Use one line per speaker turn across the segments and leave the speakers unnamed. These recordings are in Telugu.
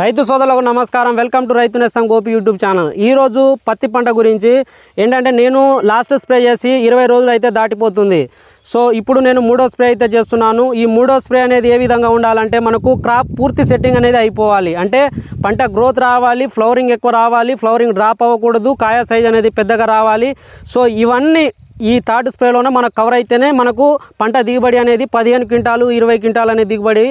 రైతు సోదరులకు నమస్కారం. వెల్కమ్ టు రైతు నేస్తం గోపి యూట్యూబ్ ఛానల్. ఈరోజు పత్తి పంట గురించి ఏంటంటే నేను లాస్ట్ స్ప్రే చేసి ఇరవై రోజులు అయితే దాటిపోతుంది. సో ఇప్పుడు నేను మూడో స్ప్రే అయితే చేస్తున్నాను. ఈ మూడో స్ప్రే అనేది ఏ విధంగా ఉండాలంటే మనకు క్రాప్ పూర్తి సెట్టింగ్ అనేది అయిపోవాలి. అంటే పంట గ్రోత్ రావాలి ఫ్లవరింగ్ ఎక్కువ రావాలి ఫ్లవరింగ్ డ్రాప్ అవ్వకూడదు కాయ సైజ్ అనేది పెద్దగా రావాలి. సో ఇవన్నీ ఈ థర్డ్ స్ప్రేలోనే మనకు కవర్ అయితేనే మనకు పంట దిగుబడి అనేది పదిహేను క్వింటాలు ఇరవై క్వింటాలు అనే దిగుబడి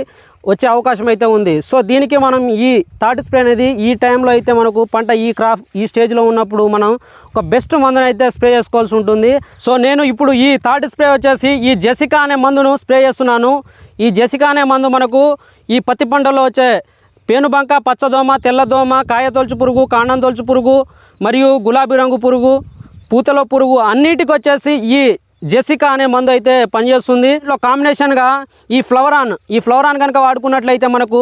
వచ్చే అవకాశం అయితే ఉంది. సో దీనికి మనం ఈ థర్డ్ స్ప్రే అనేది ఈ టైంలో అయితే మనకు పంట ఈ క్రాప్ ఈ స్టేజ్లో ఉన్నప్పుడు మనం ఒక బెస్ట్ మందుని అయితే స్ప్రే చేసుకోవాల్సి ఉంటుంది. సో నేను ఇప్పుడు ఈ థర్డ్ స్ప్రే వచ్చేసి ఈ జెసికా అనే మందును స్ప్రే చేస్తున్నాను. ఈ జెసికా అనే మందు మనకు ఈ పత్తి పంటలో వచ్చే పేనుబంక పచ్చదోమ తెల్లదోమ కాయ తొలుచు పురుగు కాండం తొలుచు పురుగు మరియు గులాబీ రంగు పురుగు పూతల పురుగు అన్నిటికొచ్చేసి ఈ జెసికా అనే మందు అయితే పనిచేస్తుంది. ఇంట్లో కాంబినేషన్గా ఈ ఫ్లవరాన్ ఈ ఫ్లవరాన్ కనుక వాడుకున్నట్లయితే మనకు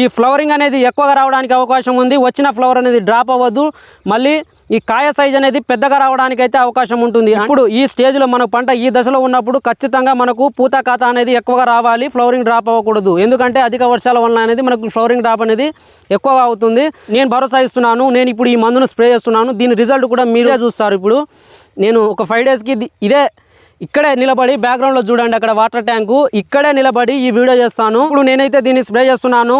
ఈ ఫ్లవరింగ్ అనేది ఎక్కువగా రావడానికి అవకాశం ఉంది. వచ్చిన ఫ్లవర్ అనేది డ్రాప్ అవ్వదు మళ్ళీ ఈ కాయ సైజ్ అనేది పెద్దగా రావడానికి అయితే అవకాశం ఉంటుంది. ఇప్పుడు ఈ స్టేజ్లో మన పంట ఈ దశలో ఉన్నప్పుడు ఖచ్చితంగా మనకు పూత ఖాత అనేది ఎక్కువగా రావాలి. ఫ్లవరింగ్ డ్రాప్ అవ్వకూడదు. ఎందుకంటే అధిక వర్షాల వల్ల అనేది మనకు ఫ్లవరింగ్ డ్రాప్ అనేది ఎక్కువగా అవుతుంది. నేను భరోసా ఇస్తున్నాను. నేను ఇప్పుడు ఈ మందును స్ప్రే చేస్తున్నాను. దీని రిజల్ట్ కూడా మీరే చూస్తారు ఇప్పుడు. నేను ఒక ఫైవ్ డేస్కి ఇదే ఇక్కడే నిలబడి బ్యాక్గ్రౌండ్లో చూడండి అక్కడ వాటర్ ట్యాంకు ఇక్కడే నిలబడి ఈ వీడియో చేస్తాను. ఇప్పుడు నేనైతే దీన్ని స్ప్రే చేస్తున్నాను.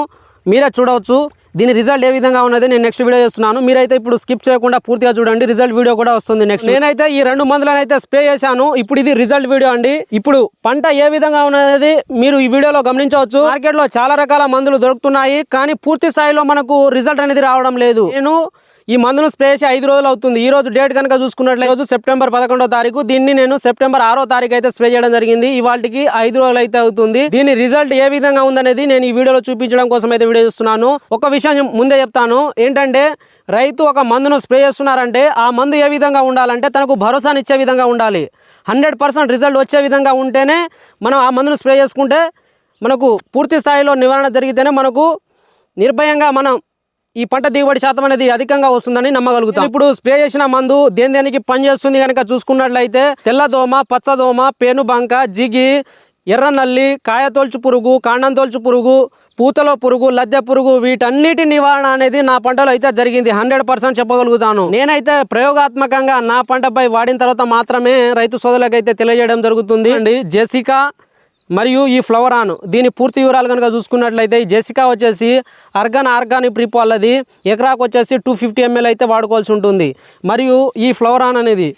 మీరే చూడవచ్చు. దీని రిజల్ట్ ఏ విధంగా ఉన్నది నేను నెక్స్ట్ వీడియో చేస్తున్నాను. మీరైతే ఇప్పుడు స్కిప్ చేయకుండా పూర్తిగా చూడండి. రిజల్ట్ వీడియో కూడా వస్తుంది నెక్స్ట్ నేనైతే ఈ రెండు మందులను అయితే స్ప్రే చేశాను. ఇప్పుడు ఇది రిజల్ట్ వీడియో అండి. ఇప్పుడు పంట ఏ విధంగా ఉన్నది మీరు ఈ వీడియోలో గమనించవచ్చు. మార్కెట్లో చాలా రకాల మందులు దొరుకుతున్నాయి. కానీ పూర్తి స్థాయిలో మనకు రిజల్ట్ అనేది రావడం లేదు. నేను ఈ మందును స్ప్రే చేసి ఐదు రోజులు అవుతుంది. ఈ రోజు డేట్ కనుక చూసుకున్నట్లయితే రోజు సెప్టెంబర్ పదకొండో తారీఖు. దీన్ని నేను సెప్టెంబర్ ఆరో తారీఖు అయితే స్ప్రే చేయడం జరిగింది. ఇవాళకి ఐదు రోజులు అయితే అవుతుంది. దీని రిజల్ట్ ఏ విధంగా ఉందనేది నేను ఈ వీడియోలో చూపించడం కోసం అయితే వీడియో చేస్తున్నాను. ఒక విషయం ముందే చెప్తాను. ఏంటంటే రైతు ఒక మందును స్ప్రే చేస్తున్నారంటే ఆ మందు ఏ విధంగా ఉండాలంటే తనకు భరోసానిచ్చే విధంగా ఉండాలి. హండ్రెడ్ పర్సెంట్ రిజల్ట్ వచ్చే విధంగా ఉంటేనే మనం ఆ మందును స్ప్రే చేసుకుంటే మనకు పూర్తి స్థాయిలో నివారణ జరిగితేనే మనకు నిర్భయంగా మనం ఈ పంట దిగుబడి శాతం అనేది అధికంగా వస్తుందని నమ్మగలుగుతాం. ఇప్పుడు స్ప్రే చేసిన మందు దేని దేనికి పనిచేస్తుంది కనుక చూసుకున్నట్లయితే తెల్లదోమ పచ్చదోమ పేనుబంక జిగి ఎర్రనల్లి కాయతోల్చు పురుగు కాండం తోల్చు పురుగు పూతలో పురుగు లద్దె పురుగు వీటన్నిటి నివారణ అనేది నా పంటలో అయితే జరిగింది. హండ్రెడ్ పర్సెంట్ చెప్పగలుగుతాను. నేనైతే ప్రయోగాత్మకంగా నా పంటపై వాడిన తర్వాత మాత్రమే రైతు సోదరులకు అయితే తెలియజేయడం జరుగుతుంది. అండి జెసికా మరియు ఈ ఫ్లవరాన్ దీని పూర్తి వివరాలు కనుక చూసుకున్నట్లయితే ఈ జెసికా వచ్చేసి అర్గన్ ఆర్గానిక్ ప్రిప్ వాళ్ళది ఎకరాకు వచ్చేసి టూ ఫిఫ్టీ ఎంఎల్ అయితే వాడుకోవాల్సి ఉంటుంది. మరియు ఈ ఫ్లవరాన్ అనేది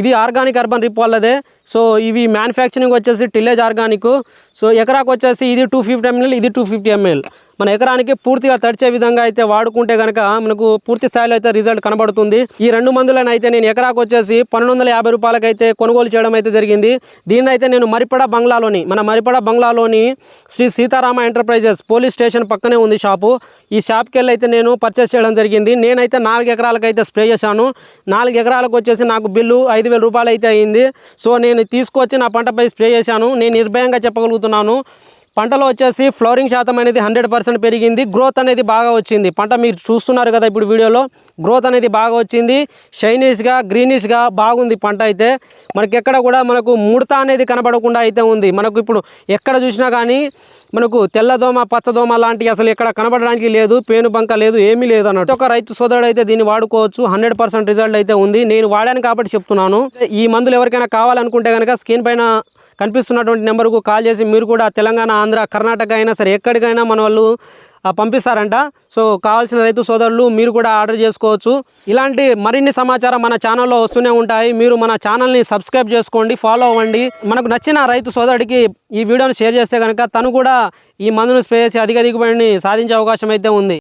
ఇది ఆర్గానిక్ అర్బన్ రిప్ వాళ్ళదే సో ఇవి మ్యానుఫ్యాక్చరింగ్ వచ్చేసి టిల్లేజ్ ఆర్గానిక్ సో ఎకరాకు వచ్చేసి ఇది టూ ఫిఫ్టీ ఎంఎల్ ఇది టూ ఫిఫ్టీ ఎంఎల్ మన ఎకరానికి పూర్తిగా తడిచే విధంగా అయితే వాడుకుంటే కనుక మనకు పూర్తి స్థాయిలో అయితే రిజల్ట్ కనబడుతుంది. ఈ రెండు మందులను అయితే నేను ఎకరాకు వచ్చేసి పన్నెండు వందల యాభై రూపాయలకైతే కొనుగోలు చేయడం అయితే జరిగింది. దీన్ని అయితే నేను మరిపడ బంగ్లాలోని మన మరిపడ బంగ్లాలోని Shri Seetharama enterprises police station పక్కనే ఉంది షాపు. ఈ షాప్కి వెళ్ళి అయితే నేను పర్చేస్ చేయడం జరిగింది. నేనైతే నాలుగు ఎకరాలకు అయితే స్ప్రే చేశాను. నాలుగు ఎకరాలకు వచ్చేసి నాకు బిల్లు ఐదు వేల రూపాయలు అయితే అయింది. సో నేను నేను తీసుకొచ్చి నా పంటపై స్ప్రే చేశాను. నేను నిర్భయంగా చెప్పగలుగుతున్నాను. పంటలో వచ్చేసి ఫ్లోరింగ్ శాతం అనేది హండ్రెడ్ పర్సెంట్ పెరిగింది. గ్రోత్ అనేది బాగా వచ్చింది. పంట మీరు చూస్తున్నారు కదా ఇప్పుడు వీడియోలో. గ్రోత్ అనేది బాగా వచ్చింది. షైనీష్గా గ్రీనిష్గా బాగుంది పంట అయితే. మనకి ఎక్కడ కూడా మనకు ముడత అనేది కనబడకుండా అయితే ఉంది. మనకు ఇప్పుడు ఎక్కడ చూసినా కానీ మనకు తెల్లదోమ పచ్చదోమ లాంటివి అసలు ఎక్కడ కనబడడానికి లేదు. పేను బంక లేదు ఏమీ లేదు అన్నట్టు. ఒక రైతు సోదరుడు అయితే దీన్ని వాడుకోవచ్చు. హండ్రెడ్ పర్సెంట్ రిజల్ట్ అయితే ఉంది. నేను వాడాను కాబట్టి చెప్తున్నాను. ఈ మందులు ఎవరికైనా కావాలనుకుంటే కనుక స్క్రీన్ పైన కనిపిస్తున్నటువంటి నెంబర్కు కాల్ చేసి మీరు కూడా తెలంగాణ ఆంధ్ర కర్ణాటక అయినా సరే ఎక్కడికైనా మన వాళ్ళు పంపిస్తారంట. సో కావాల్సిన రైతు సోదరులు మీరు కూడా ఆర్డర్ చేసుకోవచ్చు. ఇలాంటి మరిన్ని సమాచారం మన ఛానల్లో వస్తూనే ఉంటాయి. మీరు మన ఛానల్ని సబ్స్క్రైబ్ చేసుకోండి ఫాలో అవ్వండి. మనకు నచ్చిన రైతు సోదరుడికి ఈ వీడియోని షేర్ చేస్తే కనుక తను కూడా ఈ మందును స్ప్రే చేసి అధిక దిగుబడిని సాధించే అవకాశం అయితే ఉంది.